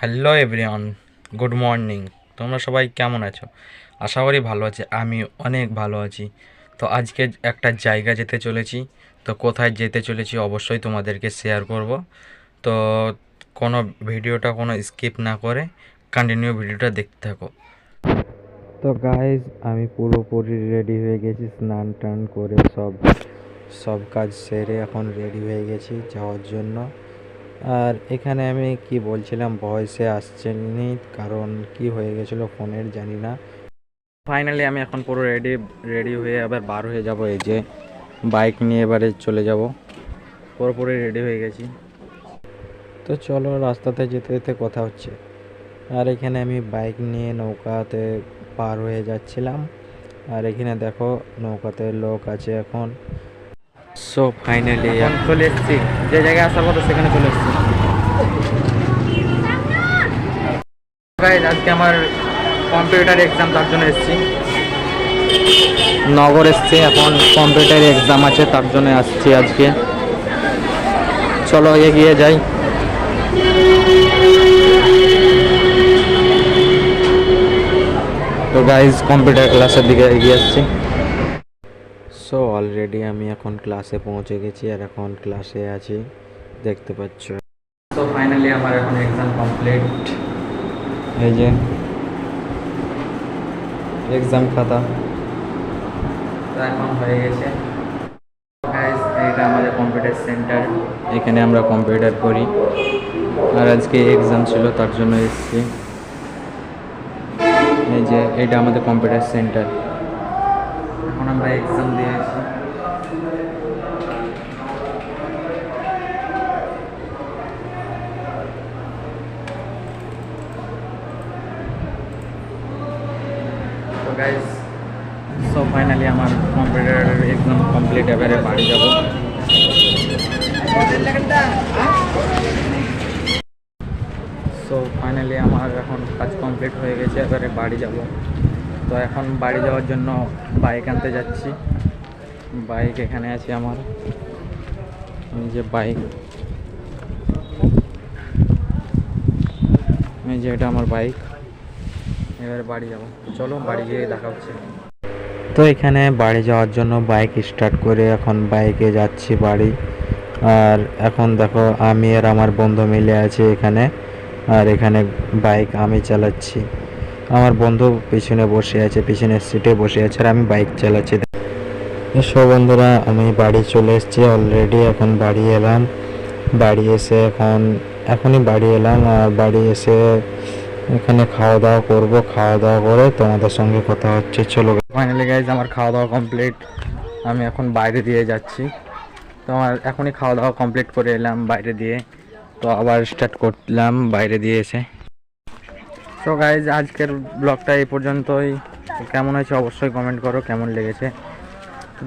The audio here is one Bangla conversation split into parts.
Hello everyone, good morning. তোমরা সবাই কেমন আছো? আশা করি ভালো আছে আমি অনেক ভালো আছি। তো আজকে একটা জায়গা যেতে চলেছি, তো কোথায় যেতে চলেছি অবশ্যই তোমাদেরকে শেয়ার করব। তো কোনো ভিডিওটা কোনো স্কিপ না করে কন্টিনিউ ভিডিওটা দেখতে থাকো। তো গাইজ আমি পুরোপুরি রেডি হয়ে গেছি, স্নান টান করে সব সব কাজ সেরে এখন রেডি হয়ে গেছি যাওয়ার জন্য। আর এখানে আমি কি বলছিলাম ভয়েসে আসছেনি কারণ কি হয়ে গেছিল ফোনের জানি না। ফাইনালি আমি এখন পুরো রেডি রেডি হয়ে আবার বার হয়ে যাব, এই যে বাইক নিয়ে এবারে চলে যাব। পুরোপুরি রেডি হয়ে গেছি। তো চলো রাস্তাতে যেতে যেতে কথা হচ্ছে। আর এখানে আমি বাইক নিয়ে নৌকাতে পার হয়ে যাচ্ছিলাম। আর এখানে দেখো নৌকাতে লোক আছে এখন। সো ফাইনালি এখন চলে এসেছি। যে জায়গায় আসার কথা সেখানে চলে এসেছি। আজকে আমার কম্পিউটার এক্সাম তার জন্য এসেছি। নগর এসছি, এখন কম্পিউটার এক্সাম আছে, তার জন্য আসছি আজকে। চলো এগিয়ে যাই। তো গাইজ কম্পিউটার ক্লাসের দিকে এগিয়ে আসছি। সো অলরেডি আমি এখন ক্লাসে পৌঁছে গেছি আর এখন ক্লাসে আছি। দেখতে পাচ্ছ। তো ফাইনালি আমার এখন এক্সাম কমপ্লিট এই যে এক্সাম খাতা। তো এখন হয়ে গেছে। এটা আমাদের কম্পিউটার সেন্টার এখানে আমরা কম্পিউটার করি। আর আজকে এক্সাম ছিল তার জন্য এসেছি। এই যে এটা আমাদের কম্পিউটার সেন্টার এখন আমরা এক্সাম দিয়েছি তো গাইজ সো ফাইনালি আমার কম্পিউটার এক্সাম কমপ্লিট এবারে বাড়ি যাব সো ফাইনালি আমার এখন কাজ কমপ্লিট হয়ে গেছে এবারে বাড়ি যাব তো এখন বাড়ি যাওয়ার জন্য বাইক আনতে যাচ্ছি। বাইক এখানে আছে আমার। এই যে বাইক এই যে এটা আমার বাইক এবার বাড়ি যাব। চলো, বাড়ি গিয়ে দেখা হচ্ছে। তো এখানে বাড়ি যাওয়ার জন্য বাইক স্টার্ট করে এখন বাইকে যাচ্ছি বাড়ি। আর এখন দেখো, আমি আর আমার বন্ধু মিলে আছে এখানে। আর এখানে বাইক আমি চালাচ্ছি। আমার বন্ধু পিছনে বসে আছে, পিছনের সিটে বসে আছে আর আমি বাইক চালাচ্ছি। এসো বন্ধুরা, আমি বাড়ি চলে এসেছি অলরেডি এখন বাড়ি এলাম। বাড়ি এসে এখন, এখনই বাড়ি এলাম আর বাড়ি এসে এখানে খাওয়া দাওয়া করব। খাওয়া দাওয়া করে তোমাদের সঙ্গে কথা হচ্ছে, চলো। ফাইনালি গাইজ আমার খাওয়া দাওয়া কমপ্লিট আমি এখন বাইরে দিয়ে যাচ্ছি। তো আমার এখনই খাওয়া দাওয়া কমপ্লিট করে এলাম বাইরে দিয়ে। তো আবার স্টার্ট করলাম বাইরে দিয়ে এসে। তো গাইজ আজকের ব্লগটা এই পর্যন্তই। কেমন হয়েছে অবশ্যই কমেন্ট করো, কেমন লেগেছে।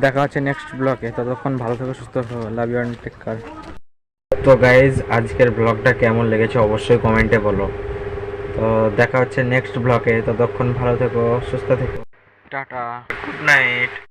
দেখা হচ্ছে নেক্সট ব্লগে ততক্ষণ ভালো থেকো, সুস্থ থাকো। Love you and take care তো গাইজ আজকের ব্লগটা কেমন লেগেছে অবশ্যই কমেন্টে বলো। তো দেখা হচ্ছে নেক্সট ব্লগে ততক্ষণ ভালো থেকো, সুস্থ থেকো। টাটা। Good night